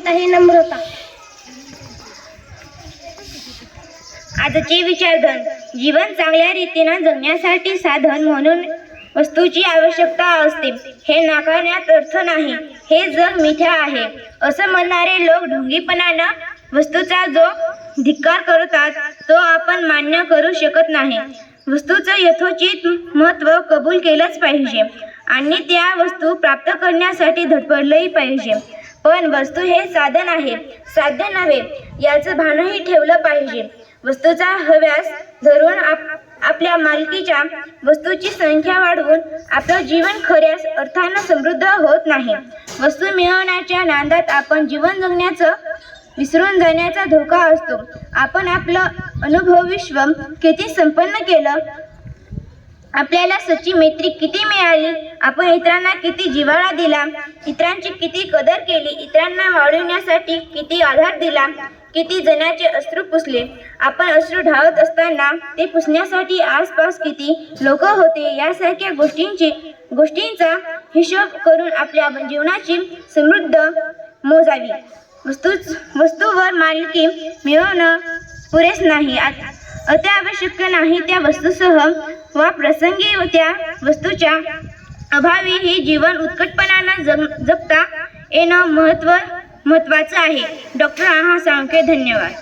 अंकिता ही नम्रता. आजचे विचारधन जीवन चांगल्या रीतीनं जगण्यासाठी साधन म्हणून वस्तूची आवश्यकता असते. हे नाकारण्यात अर्थ नाही. हे जग मिठ्या आहे. असं म्हणणारे लोक ढोंगीपणानं वस्तूचा जो धिक्कार करतात तो आपण मान्य करू शकत नाही. वस्तूचं यथोचित महत्त्व कबूल केलंच पाहिजे आणि त्या वस्तू प्राप्त करण्यासाठी धडपडलंही पाहिजे. पण वस्तू हे साधन आहे. साध्य नव्हे. याचं भानही ठेवलं पाहिजे. वस्तूचा हव्यास धरून आप आपल्या मालकीच्या वस्तूची संख्या वाढवून आपलं जीवन खऱ्याच अर्थानं समृद्ध होत नाही. वस्तू मिळवण्याच्या नांदात आपण जीवन जगण्याचं विसरून जाण्याचा धोका असतो. आपण आपलं अनुभव विश्व किती संपन्न केलं आपल्याला सच्ची मैत्री किती मिळाली? आपण इतरांना किती जिव्हाळा दिला? इतरांची किती कदर केली? इतरांना वाढवण्यासाठी किती आधार दिला? किती जणांचे अश्रू पुसले? आपण अश्रू ढावत असताना ते पुसण्यासाठी आसपास किती लोक होते? यासारख्या गोष्टींची गोष्टींचा हिशोब करून आपल्या जीवनाची समृद्ध मोजावी. वस्तू वस्तूवर मालकी मिळवणं पुरेस नाही. आता अत्यावश्यक नाही त्या वस्तूसह वा प्रसंगी त्या वस्तूच्या अभावी हे जीवन उत्कटपणानं जग जगता येणं महत्त्व महत्वाचं आहे. डॉक्टर आहा साळुंके धन्यवाद.